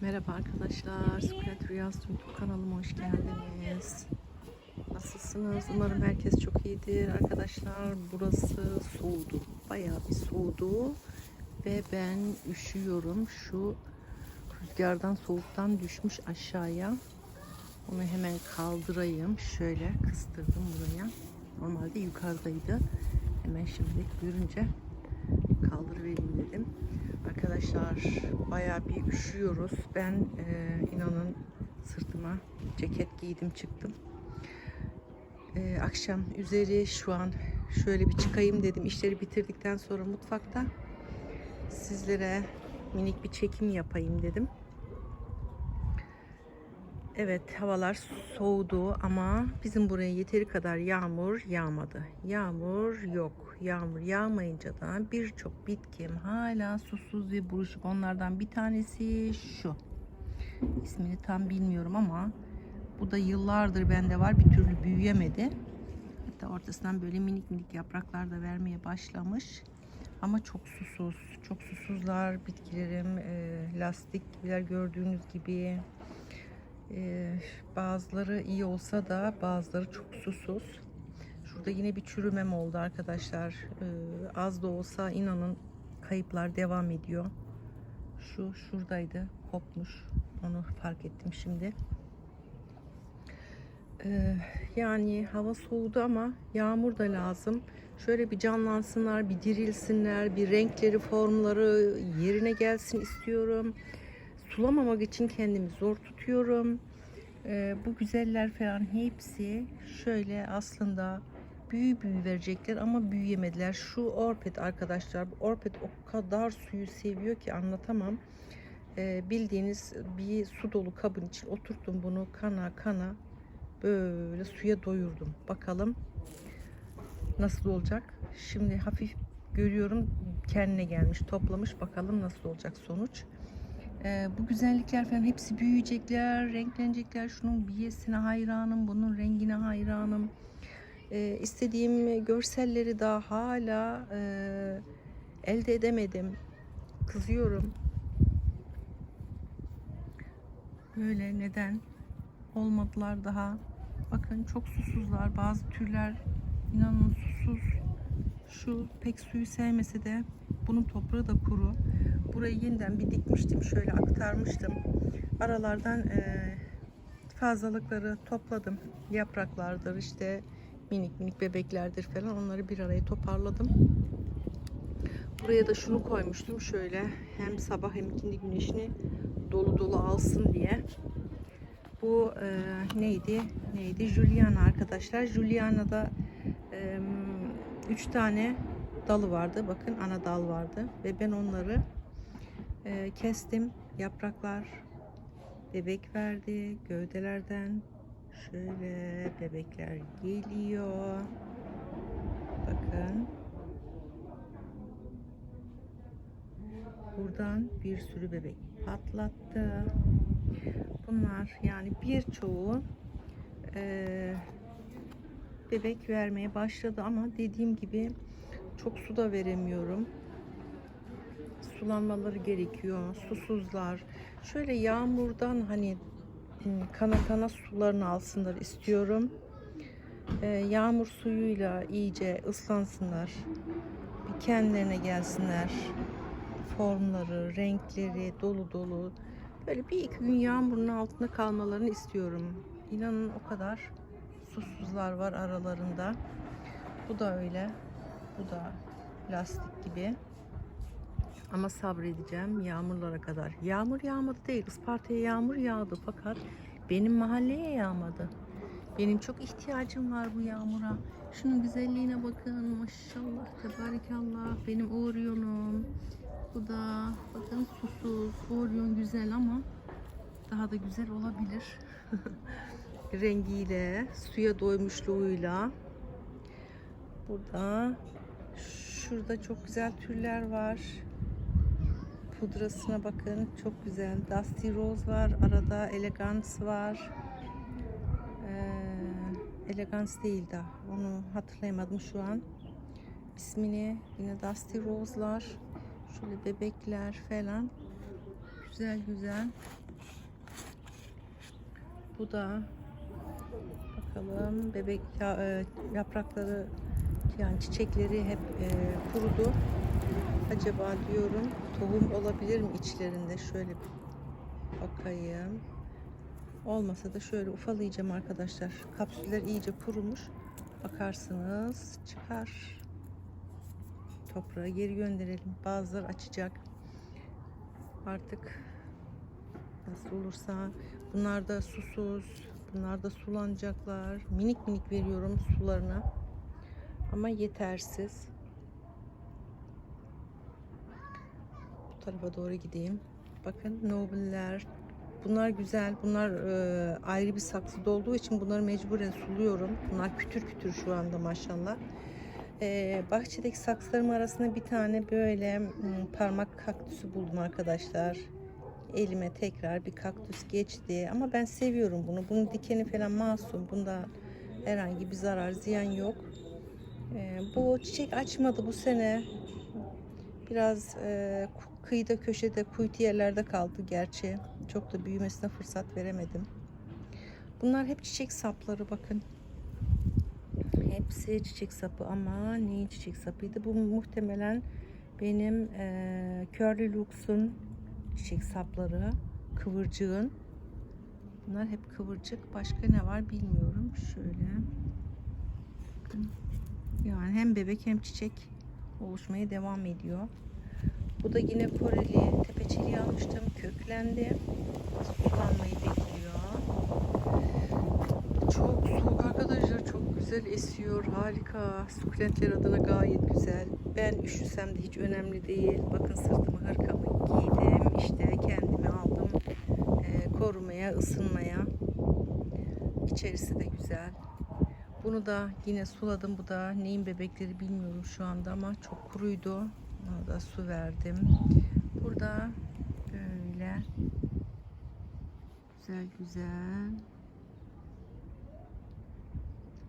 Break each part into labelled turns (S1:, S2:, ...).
S1: Merhaba arkadaşlar. Sukret Rüyası YouTube kanalıma hoş geldiniz. Nasılsınız? Umarım herkes çok iyidir. Arkadaşlar burası soğudu. Bayağı bir soğudu. Ve ben üşüyorum. Şu rüzgardan soğuktan düşmüş aşağıya. Onu hemen kaldırayım. Şöyle kıstırdım buraya. Normalde yukarıdaydı. Hemen şimdi görünce kaldırıvereyim dedim. Arkadaşlar bayağı bir üşüyoruz. Ben e, inanın sırtıma ceket giydim çıktım. E, akşam üzeri şu an şöyle bir çıkayım dedim. İşleri bitirdikten sonra mutfakta sizlere minik bir çekim yapayım dedim. Evet havalar soğudu ama bizim buraya yeteri kadar yağmur yağmadı. Yağmur yok. Yağmur yağmayınca da birçok bitkim hala susuz ve buruşuk. Onlardan bir tanesi şu. İsmini tam bilmiyorum ama bu da yıllardır bende var. Bir türlü büyüyemedi. Hatta ortasından böyle minik minik yapraklar da vermeye başlamış. Ama çok susuz. Çok susuzlar bitkilerim. E, lastik gibiler gördüğünüz gibi. Ee, bazıları iyi olsa da bazıları çok susuz. Şurada yine bir çürümem oldu arkadaşlar. Ee, az da olsa inanın kayıplar devam ediyor. Şu şuradaydı kopmuş. Onu fark ettim şimdi. Ee, yani hava soğudu ama yağmur da lazım. Şöyle bir canlansınlar, bir dirilsinler, bir renkleri, formları yerine gelsin istiyorum sulamamak için kendimi zor tutuyorum. Ee, bu güzeller falan hepsi şöyle aslında büyü büyü verecekler ama büyüyemediler. Şu orpet arkadaşlar bu orpet o kadar suyu seviyor ki anlatamam. Ee, bildiğiniz bir su dolu kabın için oturttum bunu kana kana böyle suya doyurdum. Bakalım nasıl olacak. Şimdi hafif görüyorum kendine gelmiş toplamış bakalım nasıl olacak sonuç. Ee, bu güzellikler falan hepsi büyüyecekler, renklenecekler. Şunun biyesine hayranım, bunun rengine hayranım. Ee, istediğim görselleri daha hala e, elde edemedim. Kızıyorum. Böyle neden olmadılar daha? Bakın çok susuzlar. Bazı türler inanın susuz. Şu pek suyu sevmese de bunun toprağı da kuru. Burayı yeniden bir dikmiştim. Şöyle aktarmıştım. Aralardan e, fazlalıkları topladım. Yapraklardır işte minik minik bebeklerdir falan. Onları bir araya toparladım. Buraya da şunu koymuştum. Şöyle hem sabah hem ikindi güneşini dolu dolu alsın diye. Bu e, neydi? Neydi? Juliana arkadaşlar. Juliana'da e, üç tane dalı vardı. Bakın ana dal vardı ve ben onları e, kestim. Yapraklar bebek verdi. Gövdelerden şöyle bebekler geliyor. Bakın. Buradan bir sürü bebek patlattı. Bunlar yani birçoğu e, bebek vermeye başladı ama dediğim gibi çok su da veremiyorum. Sulanmaları gerekiyor. Susuzlar. Şöyle yağmurdan hani kana kana sularını alsınlar istiyorum. Ee, yağmur suyuyla iyice ıslansınlar. Bir kendilerine gelsinler. Formları, renkleri dolu dolu. Böyle bir iki gün yağmurun altında kalmalarını istiyorum. İnanın o kadar susuzlar var aralarında. Bu da öyle. Bu da lastik gibi. Ama sabredeceğim yağmurlara kadar. Yağmur yağmadı değil. Isparta'ya yağmur yağdı fakat benim mahalleye yağmadı. Benim çok ihtiyacım var bu yağmura. Şunun güzelliğine bakın. Maşallah, tebarikallah. Benim Orion'um. Bu da bakın susuz. Orion güzel ama daha da güzel olabilir. Rengiyle, suya doymuşluğuyla. Burada şurada çok güzel türler var. Pudrasına bakın çok güzel. Dusty Rose var. Arada Elegance var. Ee, Elegance değil de onu hatırlayamadım şu an. İsmini yine Dusty Rose'lar. Şöyle bebekler falan. Güzel güzel. Bu da bakalım bebek e, yaprakları yani çiçekleri hep e, kurudu. Acaba diyorum tohum olabilir mi içlerinde? Şöyle bakayım. Olmasa da şöyle ufalayacağım arkadaşlar. Kapsüller iyice kurumuş. Bakarsınız çıkar. Toprağa geri gönderelim. Bazıları açacak. Artık nasıl olursa bunlar da susuz. Bunlar da sulanacaklar. Minik minik veriyorum sularına. Ama yetersiz. Tarafa doğru gideyim. Bakın nobiller. Bunlar güzel. Bunlar e, ayrı bir saksıda olduğu için bunları mecburen suluyorum. Bunlar kütür kütür şu anda maşallah. E, bahçedeki saksılarım arasında bir tane böyle m, parmak kaktüsü buldum arkadaşlar. Elime tekrar bir kaktüs geçti. Ama ben seviyorum bunu. Bunun dikeni falan masum. Bunda herhangi bir zarar, ziyan yok. E, bu çiçek açmadı bu sene. Biraz e, kıyıda köşede kuytu yerlerde kaldı gerçi. Çok da büyümesine fırsat veremedim. Bunlar hep çiçek sapları bakın. Hepsi çiçek sapı ama neyin çiçek sapıydı? Bu muhtemelen benim e, Curly Lux'un çiçek sapları. Kıvırcığın. Bunlar hep kıvırcık. Başka ne var bilmiyorum. Şöyle. Yani hem bebek hem çiçek oluşmaya devam ediyor. Bu da yine Koreli tepeçeliği almıştım. Köklendi. Sulanmayı bekliyor. Çok soğuk arkadaşlar. Çok güzel esiyor. Harika. Sukulentler adına gayet güzel. Ben üşüsem de hiç önemli değil. Bakın sırtımı hırkamı giydim. İşte kendimi aldım. Ee, korumaya, ısınmaya. İçerisi de güzel. Bunu da yine suladım. Bu da neyin bebekleri bilmiyorum şu anda ama çok kuruydu. Da su verdim. Burada böyle güzel güzel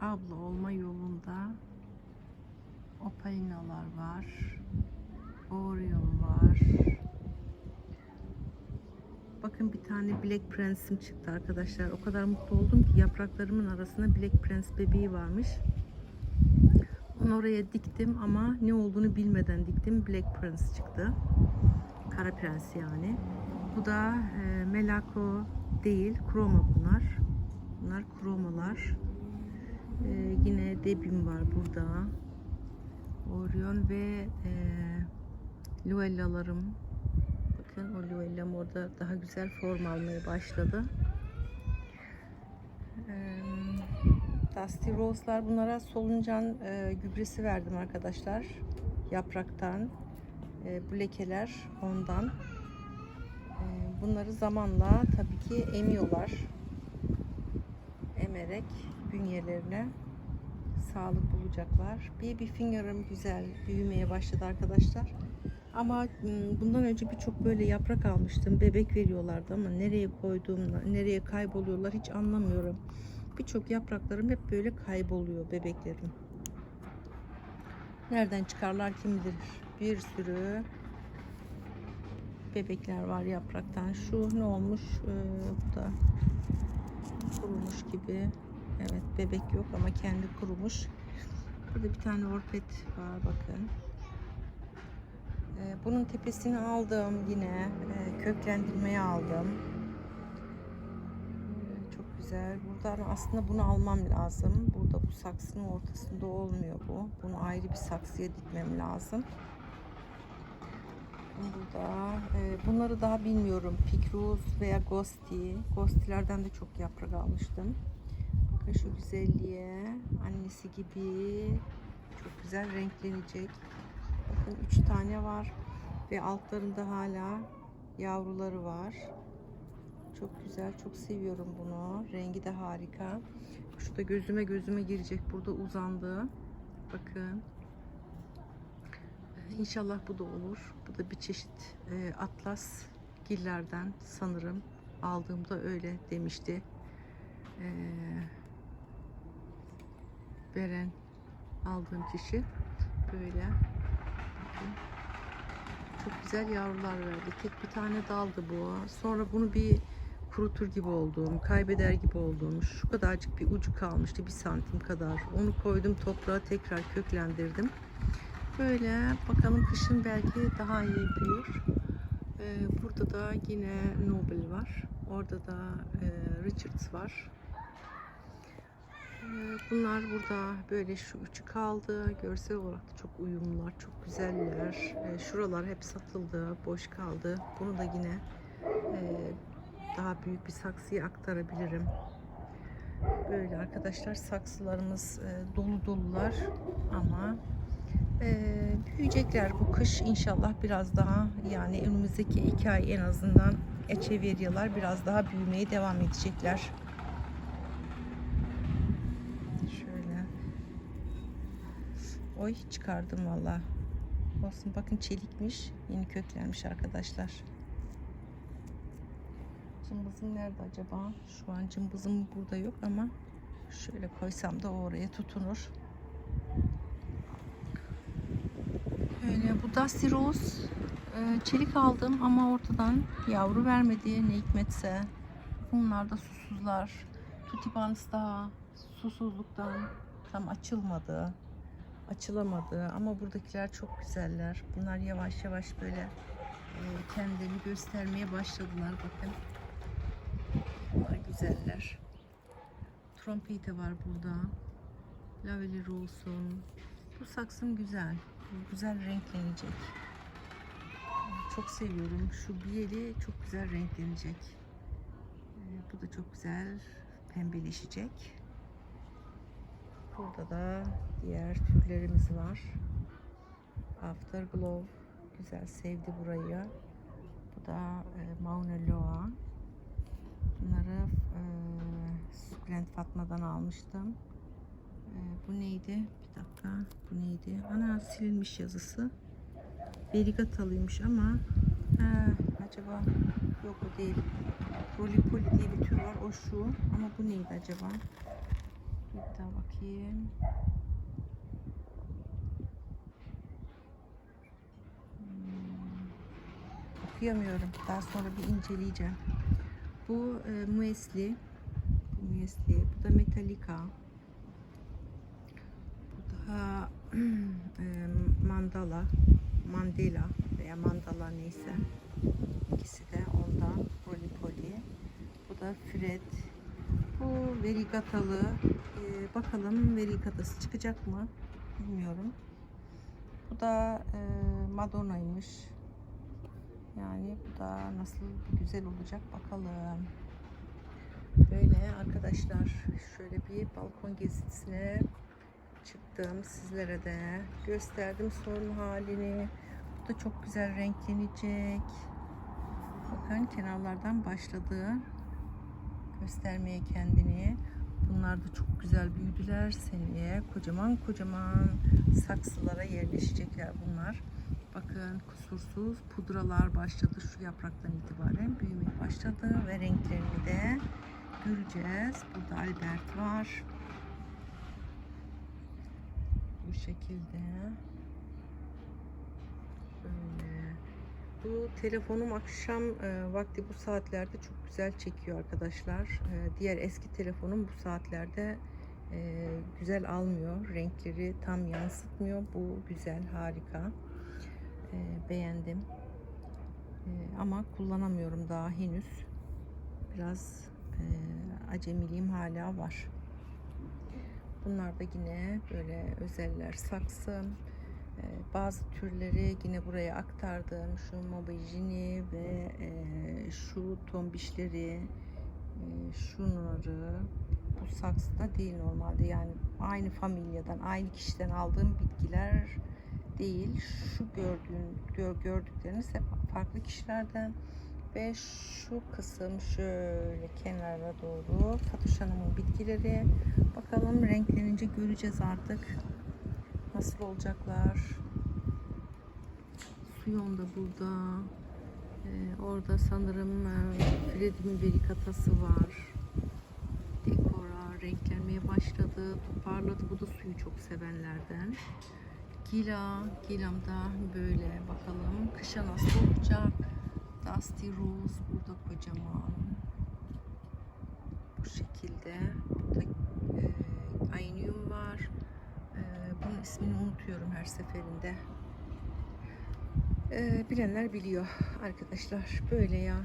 S1: abla olma yolunda opalinalar var. Orion var. Bakın bir tane Black Prince'im çıktı arkadaşlar. O kadar mutlu oldum ki yapraklarımın arasında Black Prince bebeği varmış. Onu oraya diktim ama ne olduğunu bilmeden diktim. Black Prince çıktı. Kara Prens yani. Bu da e, Melako değil. Kroma bunlar. Bunlar kromalar. E, yine Debim var burada. Orion ve e, Luellalarım. Bakın o Luellam orada daha güzel form almaya başladı. Eee Dusty Rose'lar bunlara soluncan e, gübresi verdim arkadaşlar. Yapraktan. E, bu lekeler ondan. E, bunları zamanla tabii ki emiyorlar. Emerek bünyelerine sağlık bulacaklar. Baby finger'ım güzel büyümeye başladı arkadaşlar. Ama m, bundan önce birçok böyle yaprak almıştım. Bebek veriyorlardı ama nereye koyduğumda, nereye kayboluyorlar hiç anlamıyorum. Birçok yapraklarım hep böyle kayboluyor bebeklerim. Nereden çıkarlar kim bilir. Bir sürü bebekler var yapraktan. Şu ne olmuş? Ee, bu da kurumuş gibi. Evet bebek yok ama kendi kurumuş. Burada bir tane orpet var bakın. Ee, bunun tepesini aldım yine. Ee, köklendirmeye aldım. Güzel. Buradan aslında bunu almam lazım. Burada bu saksının ortasında olmuyor bu. Bunu ayrı bir saksıya dikmem lazım. Burada e, bunları daha bilmiyorum. Pikruz veya Gosti. Gostilerden de çok yaprak almıştım. Bakın şu güzelliğe. Annesi gibi çok güzel renklenecek. Bakın üç tane var ve altlarında hala yavruları var. Çok güzel, çok seviyorum bunu. Rengi de harika. Şu da gözüme gözüme girecek. Burada uzandı. Bakın. İnşallah bu da olur. Bu da bir çeşit e, atlas gillerden sanırım. Aldığımda öyle demişti. E, veren aldığım kişi böyle. Bakın. çok güzel yavrular verdi. Tek bir tane daldı bu. Sonra bunu bir kurutur gibi olduğum, kaybeder gibi olduğum, şu kadarcık bir ucu kalmıştı, bir santim kadar. Onu koydum toprağa tekrar köklendirdim. Böyle bakalım kışın belki daha iyi büyür. Ee, burada da yine Nobel var. Orada da e, Richards var. Ee, Bunlar burada böyle şu üçü kaldı. Görsel olarak da çok uyumlular, çok güzeller. Ee, Şuralar hep satıldı, boş kaldı. Bunu da yine e, daha büyük bir saksıya aktarabilirim. Böyle arkadaşlar saksılarımız e, dolu dolular ama e, büyüyecekler bu kış inşallah biraz daha yani önümüzdeki iki ay en azından echeveryalar biraz daha büyümeye devam edecekler. Şöyle. Oy çıkardım valla. Olsun bakın çelikmiş. Yeni köklenmiş arkadaşlar. Cımbızım nerede acaba? Şu an cımbızım burada yok ama şöyle koysam da oraya tutunur. Öyle bu Dusty Rose e, çelik aldım ama ortadan yavru vermedi ne hikmetse. Bunlar da susuzlar. Tutibans daha susuzluktan tam açılmadı. Açılamadı ama buradakiler çok güzeller. Bunlar yavaş yavaş böyle e, kendini göstermeye başladılar bakın. Güzeller. Trompete var burada. Laveli olsun. Bu saksım güzel. Güzel renklenecek. Çok seviyorum. Şu biyeli çok güzel renklenecek. Ee, Bu da çok güzel pembeleşecek. Burada da diğer türlerimiz var. Afterglow güzel sevdi burayı. Bu da e, Mauna Loa. Bunları e, Sukulent Fatma'dan almıştım. E, bu neydi? Bir dakika. Bu neydi? Ana silinmiş yazısı. Verigatalıymış ama ha, acaba yok o değil. Rolipoli diye bir tür var. O şu. Ama bu neydi acaba? Bir daha bakayım. Hmm, Okuyamıyorum. Daha sonra bir inceleyeceğim. Bu e, Muesli. Bu Muesli. Bu da Metallica. Bu da e, Mandala. Mandela veya Mandala neyse. İkisi de ondan. Rolipoli. Bu da Fred. Bu verigatalı. E, bakalım verigatası çıkacak mı? Bilmiyorum. Bu da e, Madonna'ymış. Yani bu da nasıl güzel olacak bakalım. Böyle arkadaşlar şöyle bir balkon gezisine çıktım. Sizlere de gösterdim son halini. Bu da çok güzel renklenecek. Bakın kenarlardan başladı göstermeye kendini. Bunlar da çok güzel büyüdüler. Seneye kocaman kocaman saksılara yerleşecekler bunlar. Bakın kusursuz pudralar başladı şu yapraktan itibaren büyümeye başladı ve renklerini de göreceğiz. Burada Albert var. Bu şekilde. Böyle. Bu telefonum akşam e, vakti bu saatlerde çok güzel çekiyor arkadaşlar. E, diğer eski telefonum bu saatlerde e, güzel almıyor. Renkleri tam yansıtmıyor. Bu güzel, harika. E, beğendim. E, ama kullanamıyorum daha henüz. Biraz e, acemiliğim hala var. Bunlar da yine böyle özeller saksı. Ee, bazı türleri yine buraya aktardım. Şu mobijini ve e, şu tombişleri, e, şunları bu saksıda değil normalde. Yani aynı familyadan, aynı kişiden aldığım bitkiler değil. Şu gördüğün, gör, gördükleriniz hep farklı kişilerden ve şu kısım şöyle kenara doğru Fatoş Hanım'ın bitkileri. Bakalım renklenince göreceğiz artık nasıl olacaklar. Suyon da burada. Ee, orada sanırım e, Fred'in verikatası var. Dekora renklenmeye başladı. Toparladı. Bu da suyu çok sevenlerden. Gila, Gilam'da böyle bakalım. Kışa nasıl olacak? Dusty Rose burada kocaman. Bu şekilde. Burada e, Aynium var. E, bunun ismini unutuyorum her seferinde. E, bilenler biliyor arkadaşlar. Böyle ya.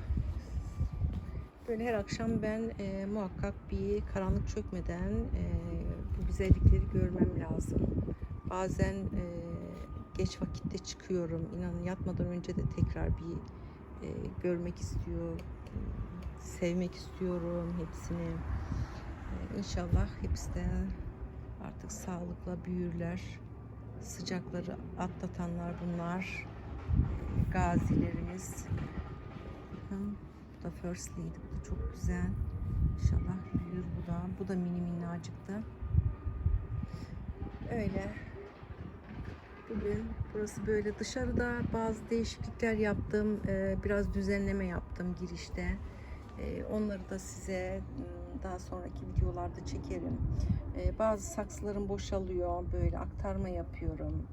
S1: Böyle her akşam ben e, muhakkak bir karanlık çökmeden e, bu güzellikleri görmem lazım. Bazen e, geç vakitte çıkıyorum. İnanın yatmadan önce de tekrar bir e, görmek istiyor, e, sevmek istiyorum hepsini. E, inşallah hepsi de artık sağlıkla büyürler. Sıcakları atlatanlar bunlar. E, gazilerimiz. Bu da First Lady. Bu da çok güzel. İnşallah büyür bu da. Bu da mini minnacıktı. Öyle. Bugün burası böyle dışarıda bazı değişiklikler yaptım. Ee, biraz düzenleme yaptım girişte. Ee, onları da size m, daha sonraki videolarda çekerim. Ee, bazı saksılarım boşalıyor. Böyle aktarma yapıyorum.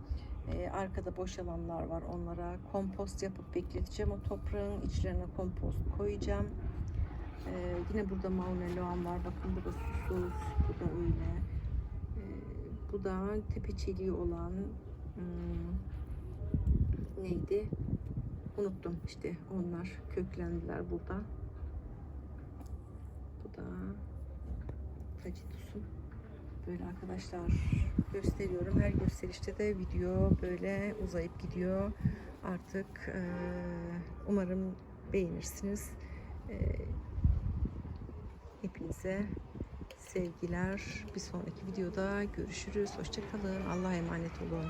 S1: Arkada boşalanlar var. Onlara kompost yapıp bekleteceğim. O toprağın içlerine kompost koyacağım. Yine burada maunelloğan var. Bakın bu da susuz. Bu da öyle. Bu da tepe çeliği olan hmm, neydi? Unuttum işte onlar köklendiler burada. Bu da tacitusum. Böyle arkadaşlar gösteriyorum. Her gösterişte de video böyle uzayıp gidiyor. Artık eee, umarım beğenirsiniz. Eee, hepinize sevgiler. Bir sonraki videoda görüşürüz. Hoşçakalın. Allah'a emanet olun.